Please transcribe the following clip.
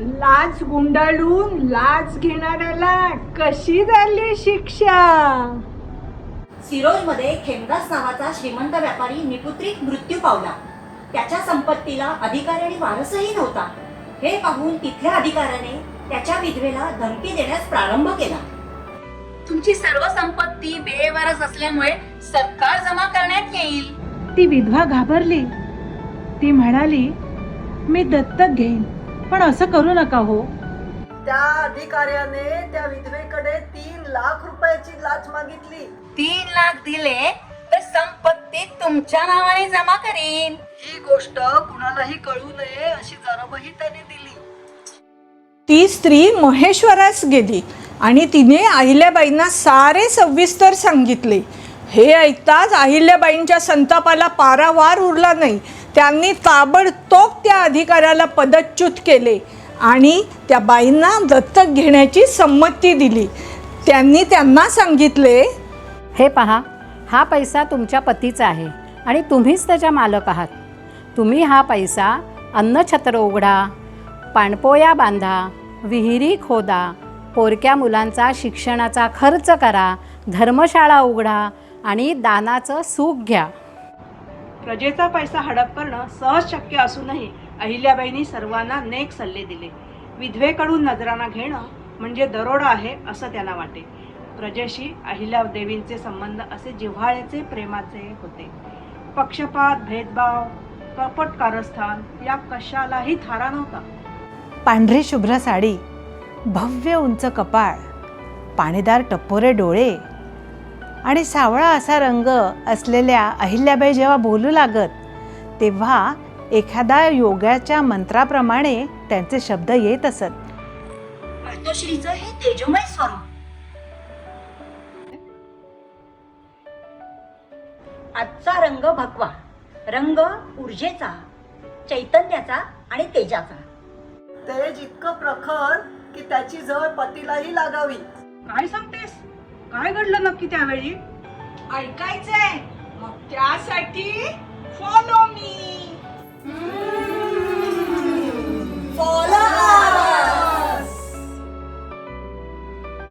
लाच गुंडाळून लाच घेणाऱ्याला कशी झाली शिक्षा? सिरोजमध्ये खेमदास नावाचा श्रीमंत व्यापारी निपुत्रिक मृत्यू पावला. त्याच्या संपत्तीला अधिकारी आणि वारसही नव्हता. हे पाहून तिथल्या अधिकाऱ्याने त्याच्या विधवेला धमकी देण्यास प्रारंभ केला. तुमची सर्व संपत्ती बेवारस असल्यामुळे सरकार जमा करण्यात येईल. ती विधवा घाबरली. ती म्हणाली मी दत्तक घेईन. पण असं करू नका हो. त्या अधिकाऱ्याने त्या विधवेकडे तीन लाख रुपयाची लाच मागितली. तीन लाख दिले तर संपत्ती तुमच्या नावाने जमा करीन. ही गोष्ट कुणालाही कळू नये अशी जरबही त्याने दिली. ती स्त्री महेश्वरास गेली आणि तिने अहिल्याबाईंना सारे सविस्तर सांगितले. हे ऐकताच अहिल्याबाईंच्या संतापाला पारावार उरला नाही. त्यांनी ताबडतोब त्या अधिकाऱ्याला पदच्युत केले आणि त्या बाईंना दत्तक घेण्याची संमती दिली. त्यांनी त्यांना सांगितले हे पहा हा पैसा तुमच्या पतीचा आहे आणि तुम्हीच त्याच्या मालक आहात. तुम्ही हा पैसा अन्नछत्र उघडा पाणपोया बांधा विहिरी खोदा पोरक्या मुलांचा शिक्षणाचा खर्च करा धर्मशाळा उघडा आणि दानाचं सुख घ्या. प्रजेचा पैसा हडप करणं सहज शक्य असूनही अहिल्याबाईंनी सर्वांना नेक सल्ले दिले. विधवेकडून नजराना घेणं म्हणजे दरोडा आहे असं त्यांना वाटे. प्रजेशी अहिल्या देवींचे संबंध असे जिव्हाळ्याचे प्रेमाचे होते. पक्षपात भेदभाव कपट कारस्थान या कशालाही थारा नव्हता. पांढरी शुभ्र साडी भव्य उंच कपाळ पाणीदार टप्पोरे डोळे आणि सावळा असा रंग असलेल्या अहिल्याबाई जेव्हा बोलू लागत तेव्हा एखाद्या योगाच्या मंत्राप्रमाणे त्यांचे शब्द येत असत. हे तेजोमय स्वरूप. आजचा रंग भगवा. रंग ऊर्जेचा चैतन्याचा आणि तेजाचा. तेज इतकं प्रखर की त्याची झळ पतीलाही लागावी. काय सांगतेस काय घडलं नक्की त्यावेळी? ऐकायचंय. मग त्यासाठी फॉलो